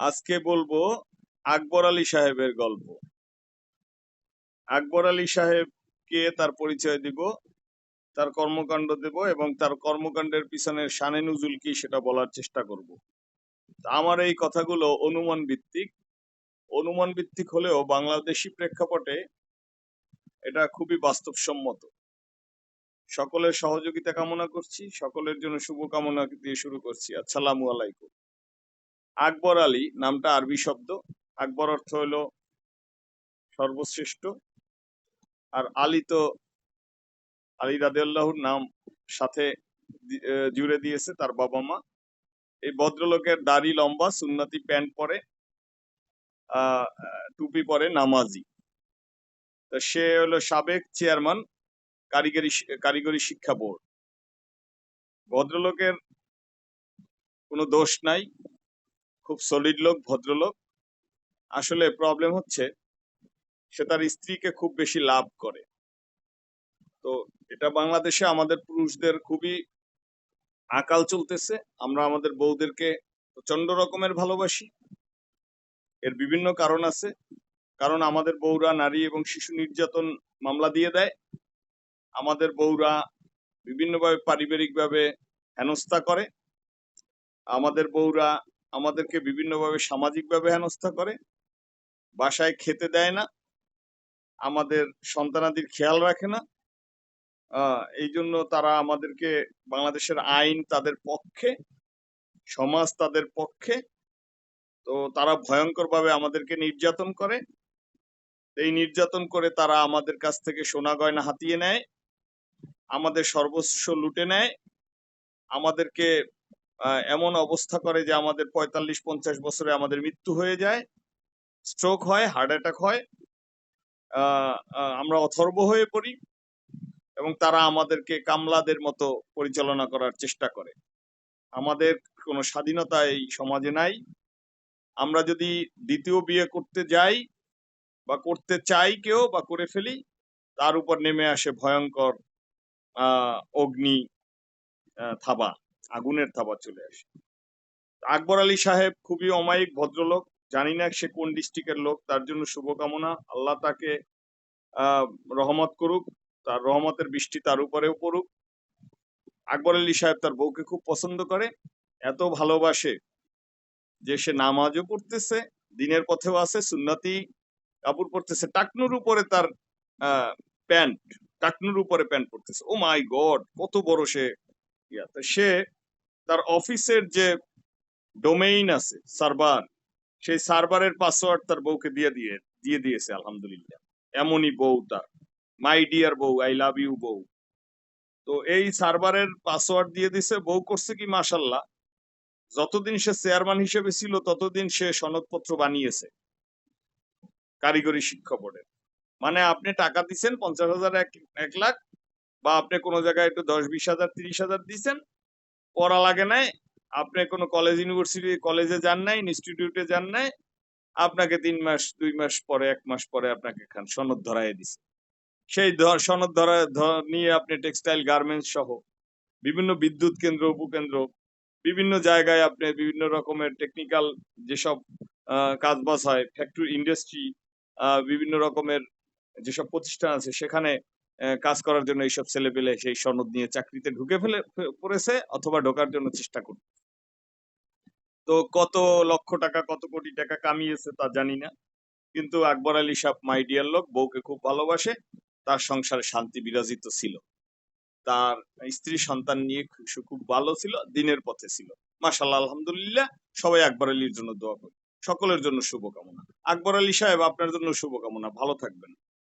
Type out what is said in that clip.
আজকে বলব আকবর আলী সাহেবের গল্প। আকবর আলী সাহেবকে তার পরিচয় দিব, তার কর্মকাণ্ড দেব এবং তার কর্মকাণ্ডের পিছনের শানে নুজুল কি সেটা বলার চেষ্টা করব। আমার এই কথাগুলো অনুমান ভিত্তিক। অনুমান ভিত্তিক হলেও বাংলাদেশি প্রেক্ষাপটে এটা খুবই বাস্তবসম্মত। সকলের সহযোগিতা কামনা করছি, সকলের জন্য শুভকামনা দিয়ে শুরু করছি। আসসালামু আলাইকুম। আকবর আলী, নামটা আরবি শব্দ। আকবর অর্থ হলো সর্বশ্রেষ্ঠ। আর আলী তো, আলী রাদেউল্লাহর নাম সাথে জুড়ে দিয়েছে তার বাবা মা। এই ভদ্রলোকের দাড়ি লম্বা, সুন্নতি প্যান্ট পরে টুপি পরে নামাজি। তা সে হলো সাবেক চেয়ারম্যান, কারিগরি কারিগরি শিক্ষা বোর্ড। ভদ্রলোকের কোনো দোষ নাই। খুব সলিড লোক, ভদ্রলোক। আসলে প্রবলেম হচ্ছে, সে তার স্ত্রীকে খুব বেশি লাভ করে। তো এটা বাংলাদেশে আমাদের পুরুষদের খুবই আকাল চলতেছে। আমরা আমাদের বউদেরকে প্রচণ্ড রকমের ভালোবাসি। এর বিভিন্ন কারণ আছে। কারণ আমাদের বউরা নারী এবং শিশু নির্যাতন মামলা দিয়ে দেয়। আমাদের বউরা বিভিন্নভাবে পারিবারিকভাবে হেনস্থা করে। আমাদের বউরা আমাদেরকে বিভিন্নভাবে সামাজিকভাবে হেনস্থা করে, বাসায় খেতে দেয় না, আমাদের সন্তানাদির খেয়াল রাখে না এই জন্য তারা আমাদেরকে বাংলাদেশের আইন তাদের পক্ষে, সমাজ তাদের পক্ষে, তো তারা ভয়ঙ্কর ভাবে আমাদেরকে নির্যাতন করে, এই নির্যাতন করে তারা আমাদের কাছ থেকে সোনা গয়না হাতিয়ে নেয়, আমাদের সর্বস্ব লুটে নেয়, আমাদেরকে এমন অবস্থা করে যে আমাদের পঁয়তাল্লিশ, পঞ্চাশ বছরে আমাদের মৃত্যু হয়ে যায় স্ট্রোক হয় হার্ট অ্যাটাক হয় আমরা অথর্ব হয়ে পড়ি এবং তারা আমাদেরকে কামলাদের মতো পরিচালনা করার চেষ্টা করে। আমাদের কোনো স্বাধীনতা এই সমাজে নাই। আমরা যদি দ্বিতীয় বিয়ে করতে যাই বা করতে চাই কেউ বা করে ফেলি, তার উপর নেমে আসে ভয়ঙ্কর অগ্নি থাবা। আগুনের থাবা চলে আসে। আকবর আলী সাহেব খুবই অমায়িক ভদ্রলোক, জানি না সে কোন ডিস্ট্রিক্টের লোক, তার জন্য শুভকামনা। আল্লাহ তাকে রহমত করুক, তার রহমতের বৃষ্টি তার উপরেও পড়ুক। আকবর আলী সাহেব তার বউকে খুব পছন্দ করে, এত ভালোবাসে যে সে নামাজও পড়তেছে, দিনের পথেও আছে, সুন্নতি কাপড় পরতেছে, টাকনুর উপরে তার প্যান্ট, টাকনুর উপরে প্যান্ট পরতেছে। ও মাই গড, কত বড় সে। ইয়া, তা সে তার অফিসের যে ডোমেইন আছে সার্ভার সেই সার্ভারের পাসওয়ার্ড তার বউকে দিয়ে দিয়ে দিয়ে দিয়েছে, আলহামদুলিল্লাহ। এমনই বউ তার। মাই ডিয়ার বউ আই লাভ ইউ বউ। তো এই সার্ভারের পাসওয়ার্ড দিয়ে দিছে, বউ করছে কি মাশাল্লাহ? যতদিন সে চেয়ারম্যান হিসেবে ছিল, ততদিন সে সনদপত্র বানিয়েছে। কারিগরি শিক্ষা বোর্ডের মানে আপনি টাকা দিছেন, পঞ্চাশ হাজার এক লাখ, বা আপনি কোনো জায়গায় একটু দশ, বিশ হাজার, তিরিশ হাজার দিছেন পড়া লাগে নাই, আপনি কোনো কলেজ ইউনিভার্সিটি কলেজে যান নাই ইনস্টিটিউটে যান নাই, আপনাকে তিন মাস, দুই মাস পরে, এক মাস পরে আপনাকে খান সনদ ধরাই দিছে। সেই সনদ ধরা নিয়ে আপনি টেক্সটাইল গার্মেন্টস সহ বিভিন্ন বিদ্যুৎ কেন্দ্র, উপকেন্দ্র, বিভিন্ন জায়গায় আপনি বিভিন্ন রকমের টেকনিক্যাল যেসব কাজবাজ হয় ফ্যাক্টরি ইন্ডাস্ট্রি বিভিন্ন রকমের যেসব প্রতিষ্ঠান আছে, সেখানে কাজ করার জন্য এইসব ছেলে পেলে সেই সনদ নিয়ে চাকরিতে ঢুকে ফেলে পড়েছে অথবা ঢোকার জন্য চেষ্টা করছে তো কত লক্ষ টাকা, কত কোটি টাকা কামিয়েছে তা জানি না। কিন্তু আকবর আলী সাহ মাই ডিয়ার লোক, বউকে খুব ভালোবাসে, তার সংসারে শান্তি বিরাজিত ছিল। তার স্ত্রী সন্তান নিয়ে খুব ভালো ছিল, দিনের পথে ছিল। মাশাল্লাহ আলহামদুলিল্লাহ, সবাই আকবর আলীর জন্য দোয়া করি সকলের জন্য শুভকামনা। আকবর আলী সাহেব, আপনার জন্য শুভকামনা। ভালো থাকবেন।